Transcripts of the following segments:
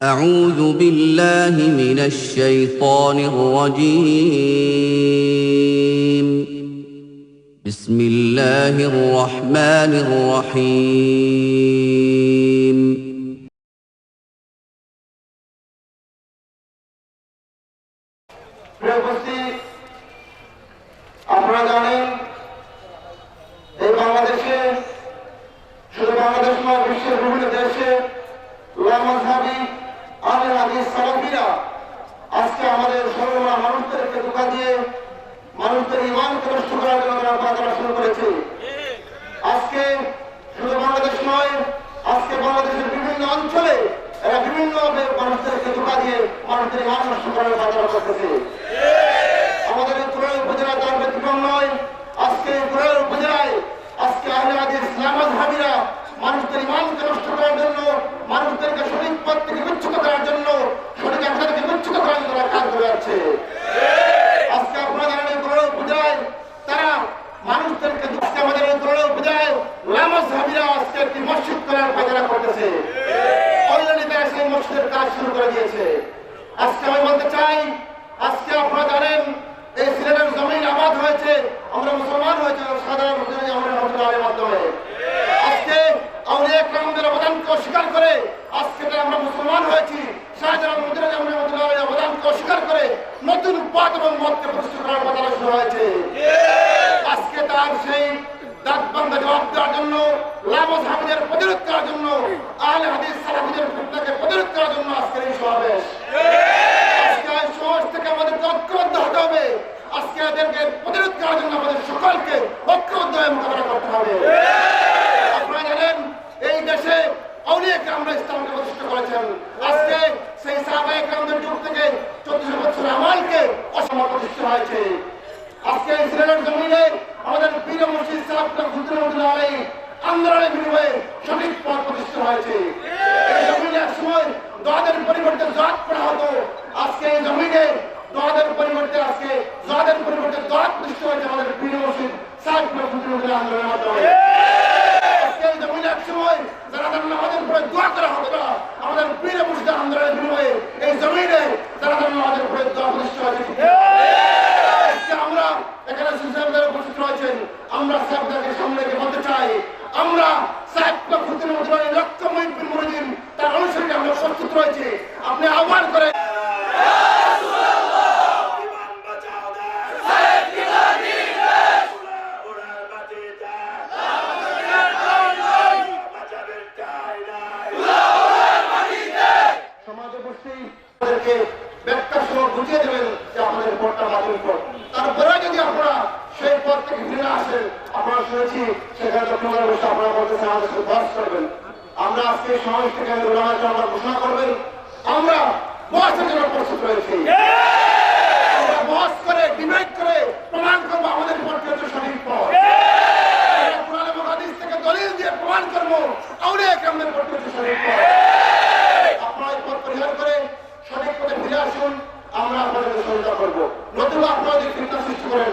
أعوذ بالله من الشيطان الرجيم بسم الله الرحمن الرحيم প্রিয় উপস্থিত আপনারা জানেন এই বাংলাদেশে শুধু বাংলাদেশ নয় বিশ্বের বিভিন্ন দেশে লামাজহাবি বিভিন্ন অঞ্চলে মানুষদেরকে ধোকা দিয়ে মানুষদের ইমান নষ্ট করতেছে। আমাদের উপজেলা নয়, আজকে উপজেলায় আজকে আহলে ইসলামাজ হাবিরা মানুষদের ইমানকে নষ্ট করার জন্য মানুষদেরকে সঠিক পথ থেকে বিচ্ছুত করার জন্য সঠিক আশা থেকে বিচ্ছুত করার জন্য তারা কাজ করে যাচ্ছে আজকে আপনারা জানেন এই কুড়াই উপজেলায় তারা মানুষদেরকে আজকে আমাদের এই কুড়াই উপজেলায় লামাজ হাবিরা আজকে একটি মসজিদ করার পায়তারা করতেছে। মসজিদের কাজ শুরু করে দিয়েছে। আজকে আমি বলতে চাই, আজকে আপনারা জানেন, এই সিলেটের জমিন আবাদ হয়েছে, আমরা মুসলমান অস্বীকার করে, আজকে আমরা মুসলমান হয়েছি অস্বীকার করে নতুন পথ এবং মতকে প্রতিষ্ঠা করার কথা শুরু হয়েছে আজকে তার সেই দাঁত বান্ধা জবাব দেওয়ার জন্য লামজ হামিদের প্রতিরোধ করার জন্য, আহলে হাদিস সালাফিদের ফিতনাকে প্রতিরোধ করার জন্য আজকের এই সমাবেশ। আজকে সমাজ থেকে আমাদের ঐক্যবদ্ধ হতে হবে। আজকে এদেরকে প্রতিরোধ করার জন্য আমাদের সকলকে ঐক্যবদ্ধ হয়ে মোকাবেলা করতে হবে। আপনারা জানেন, এই দেশে অনেক আমরা ইসলামকে প্রতিষ্ঠা করেছেন। আজকে সেই সাহাবায়ে কেরামদের যুগ থেকে চোদ্দশো বছর আমালকে অসম্ভব প্রতিষ্ঠা হয়েছে। আজকে ইসরায়েলের জমিনে আমাদের প্রিয় মসজিদ সাহেব হুজুরুল্লাহ আলাই আন্দোলনের বিনিময়ে সঠিক পথ প্রতিষ্ঠা হয়েছে। সময় দোয়াদের পরিবর্তে জাত পড়া হতো আজকে এই জমিনে দোয়াদের পরিবর্তে আজকে জাদের পরিবর্তে দোয়াত প্রতিষ্ঠা হয়েছে আমাদের প্রিয় মসজিদ সাহেব হুজুরুল্লাহ আন্দোলনের মাধ্যমে আজকে এই জমিনে এক সময় যারা তারা আমাদের উপরে দোয়া করা হতো না আমাদের প্রিয় মসজিদ আন্দোলনের বিনিময়ে এই জমিনে যারা তারা আমাদের উপরে দোয়া প্রতিষ্ঠা হয়েছে আজকে আমরা এখানে সুসাহেবদের উপস্থিত রয়েছেন আমরা সাহেবদেরকে সামনে রেখে বলতে চাই আমরা সাহেব ফুতুল মজুরি লক্ষ মহিবুল মুরুদ্দিন তার অনুসারী আমরা প্রস্তুত রয়েছে আপনি আহ্বান করে ইমান বাঁচাও দেশ সাহেব কি লাঠি দেশ উড়ার বাজি দেশ বাঁচাবেন চাই নাই সমাজে বসতেই আমাদেরকে ব্যাখ্যা সহ বুঝিয়ে দেবেন যে আমাদের পথটা বাতিল পথ তারপরে যদি আপনারা সেই পথ থেকে আপনারা শুনেছি সেখানে আপনারা আমাদের বস করবেন। আমরা আজকে সমাজ ওলামাকে আমরা ঘোষণা আমরা আমরা করে ডিবেট করে প্রমাণ করব আমাদের পথটি হচ্ছে সঠিক পথ। দলিল দিয়ে প্রমাণ করব আউলিয়া কেমনের পথটি হচ্ছে সঠিক পথ। আপনারা পরিহার করে সঠিক পথে ফিরে আসুন, আমরা আপনাদের সহযোগিতা করব। নতুবা আপনারা যে ফিটনা সৃষ্টি করেন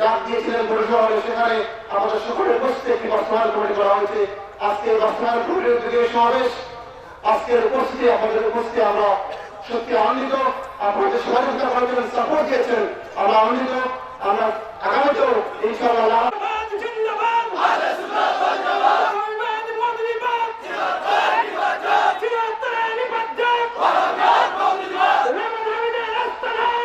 ডাক দিয়েছিলেন পৌরসভা হলে সেখানে আমাদের সকলের উপস্থিত একটি বাস্তবায়ন কমিটি করা হয়েছে। আজকে বর্তমান কমিটির উদ্যোগে এই সমাবেশ, আজকের উপস্থিতি, আমাদের উপস্থিতি, আমরা সত্যি আনন্দিত। আপনাদের সহযোগিতা করার জন্য সাপোর্ট দিয়েছেন, আমরা আনন্দিত। আমরা আগামীতেও ইনশাআল্লাহ